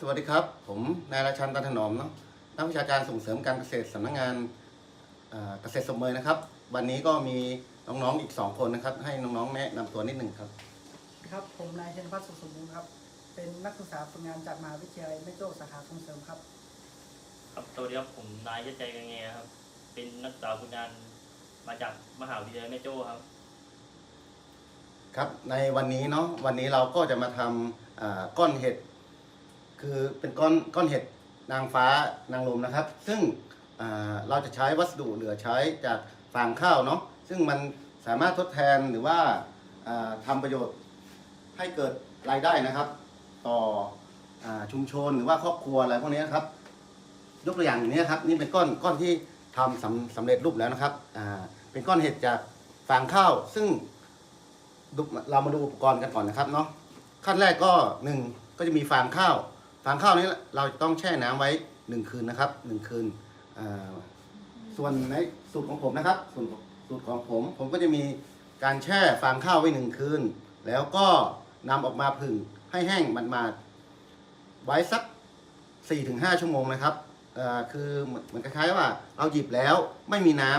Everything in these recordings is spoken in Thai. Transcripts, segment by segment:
สวัสดีครับ ผมนายราชันตันถนอมเนาะนักวิชาการส่งเสริมการเกษตรสำนักงานเอ่อเกษตรสมเมยนะครับ วันนี้ก็มีน้องๆอีกสองคนนะครับ ให้น้องๆแนะนำตัวนิดหนึ่งครับ ครับผมนายเชนพัฒน์สุขสมบูรณ์ครับ เป็นนักศึกษาฝึกงานจากมหาวิทยาลัยแม่โจ้สาขาส่งเสริมครับ ครับสวัสดีครับผมนายยศใจกังแงครับ เป็นนักศึกษาฝึกงานมาจากมหาวิทยาลัยแม่โจ้ครับ ครับในวันนี้เนาะวันนี้เราก็จะมาทำอ่าก้อนเห็ด คือเป็นก้อนก้อนเห็ดนางฟ้านางลมนะครับ ซึ่งเราจะใช้วัสดุเหลือใช้จากฟางข้าวเนาะซึ่งมันสามารถทดแทนหรือว่าอ่าทำประโยชน์ให้เกิดรายได้นะครับ ต่ออชุมชนหรือว่าครอบครัวอะไรพวกนี้นะครับ ยกตัวอย่างอย่างนี้ครับนี่เป็นก้อนก้อนที่ทำสำสำเร็จรูปแล้วนะครับเป็นก้อนเห็ดจากฟางข้าว ซึ่งเรามาดูอุปกรณ์กันก่อนนะครับเนาะขั้นแรกก็หนึ่งก็จะมีฟางข้าว ฟางข้าวนี้เราจะต้องแช่น้ำไว้หนึ่งคืนนะครับหนึ่งคืน ส่วนในสูตรของผมนะครับ สูตรสูตรของผม ผมก็จะมีการแช่ฟางข้าวไว้หนึ่งคืน แล้วก็นำออกมาผึ่งให้แห้งมันมาดไว้สัก 4-5 ชั่วโมงนะครับคือเหมือนคล้ายๆว่าเราหยิบแล้วไม่มีน้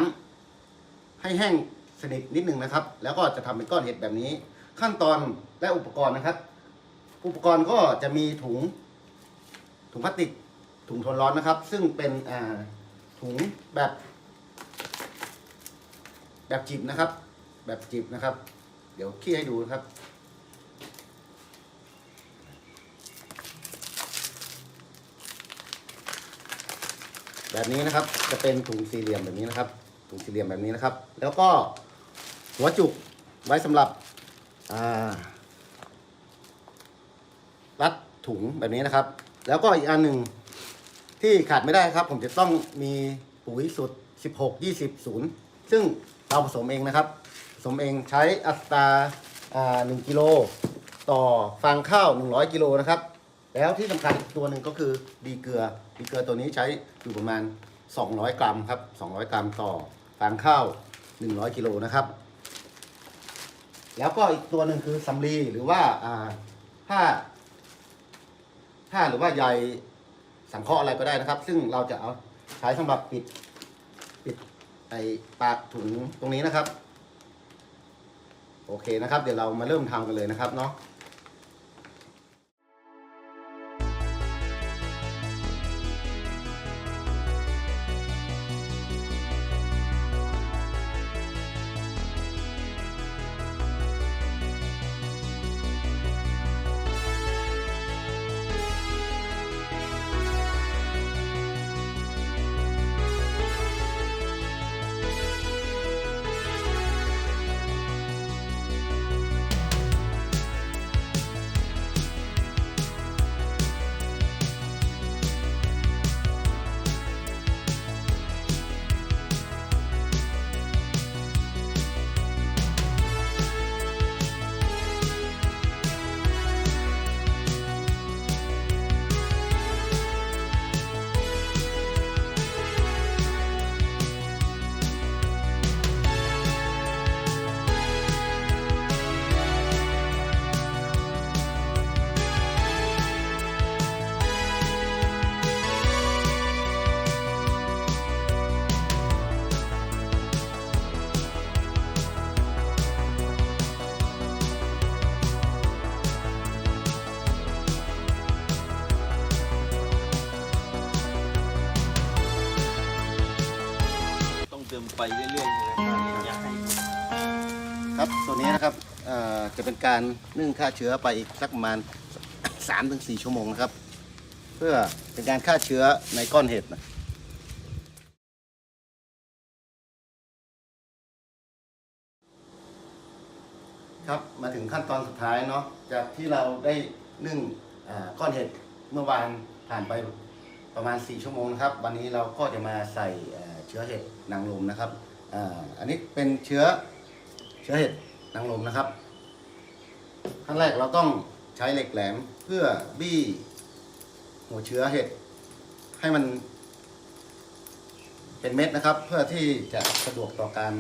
ำให้แห้งสนิทนิดนึงนะครับ แล้วก็จะทำเป็นก้อนเห็ดแบบนี้ ขั้นตอนและอุปกรณ์นะครับ อุปกรณ์ก็จะมีถุง ถุงพลาสติกถุงทนร้อนนะครับ ซึ่งเป็นถุงแบบ แบบจิบนะครับ แบบจิบนะครับ เดี๋ยวขี้ให้ดูนะครับแบบนี้นะครับ จะเป็นถุงสี่เหลี่ยมแบบนี้นะครับ ถุงสี่เหลี่ยมแบบนี้นะครับ แล้วก็หัวจุกไว้สำหรับรัดถุงแบบนี้นะครับ แล้วก็อีกอันหนึ่งที่ขาดไม่ได้ครับ ผมจะต้องมีปุ๋ยสุด16 20 0 ซึ่งเราผสมเองนะครับ ผสมเองใช้อัตราอ่า1กิโลต่อฟางข้าว 100 กิโลนะครับ แล้วที่สำคัญอีกตัวหนึ่งก็คือดีเกลือดีเกลือตัวนี้ใช้อยู่ประมาณ 200 กรัมครับ 200 กรัมต่อฟางข้าว 100 กิโลนะครับ แล้วก็อีกตัวหนึ่งคือสำลีหรือว่าอ่าผ้า ผ้าหรือว่าใยสังเคราะห์อะไรก็ได้นะครับ ซึ่งเราจะเอาใช้สำหรับปิดปิดไอปากถุงตรงนี้นะครับ โอเคนะครับ เดี๋ยวเรามาเริ่มทำกันเลยนะครับเนาะ เติมไปเรื่อยๆเลยนะครับอยากให้ครับตัวนี้นะครับเอ่อจะเป็นการนึ่งฆ่าเชื้อไปอีกสักประมาณ 3-4 ชั่วโมงนะครับ เพื่อเป็นการฆ่าเชื้อในก้อนเห็ดนะ ครับมาถึงขั้นตอนสุดท้ายเนาะจากที่เราได้นึ่งอ่าก้อนเห็ดเมื่อวานผ่านไป ประมาณ 4 ชั่วโมงนะครับ วันนี้เราก็จะมาใส่เชื้อเห็ดนางรมนะครับอ,อันนี้เป็นเชื้อเชื้อเห็ดนางรมนะครับขั้นแรกเราต้องใช้เหล็กแหลมเพื่อบี้หัวเชื้อเห็ดให้มันเป็นเม็ดนะครับ เพื่อที่จะสะดวกต่อการ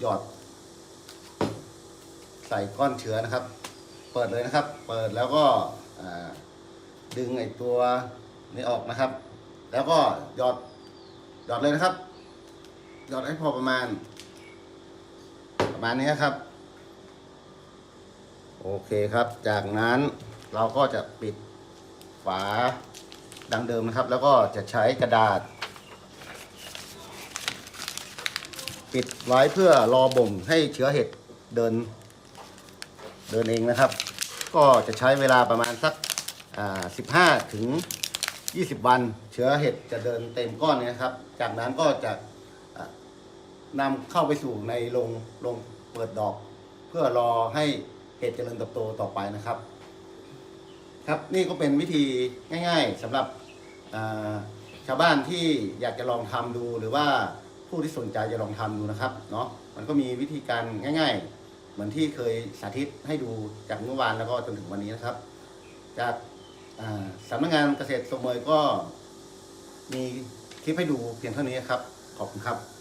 หยอด ใส่ก้อนเชื้อนะครับ เปิดเลยนะครับ เปิดแล้วก็ดึงไอ้ตัว นี้ออกนะครับ แล้วก็หยอดหยอดเลยนะครับ หยอดให้พอประมาณ ประมาณนี้ครับ โอเคครับ จากนั้นเราก็จะปิดฝาดังเดิมนะครับ แล้วก็จะใช้กระดาษ ปิดไว้เพื่อรอบ่มให้เชื้อเห็ดเดิน เดินเองนะครับ ก็จะใช้เวลาประมาณสักอ่า15ถึง 20 วันเชื้อเห็ดจะเดินเต็มก้อนนะครับ จากนั้นก็จะอ่านำเข้าไปสู่ในโรงโรงเปิดดอก เพื่อรอให้เห็ดเจริญเติบโตต่อไปนะครับ ครับนี่ก็เป็นวิธีง่าย ๆสำหรับชาวบ้านที่อยากจะลองทำดูหรือว่าผู้ที่สนใจจะลองทำดูนะครับเนาะมันก็มีวิธีการง่าย ๆ เหมือนที่เคยสาธิตให้ดูจากเมื่อวานแล้วก็จนถึงวันนี้นะครับ จากอ่า สำนักงานเกษตรสมัยก็มีคลิปให้ดูเพียงเท่านี้ครับ ขอบคุณครับ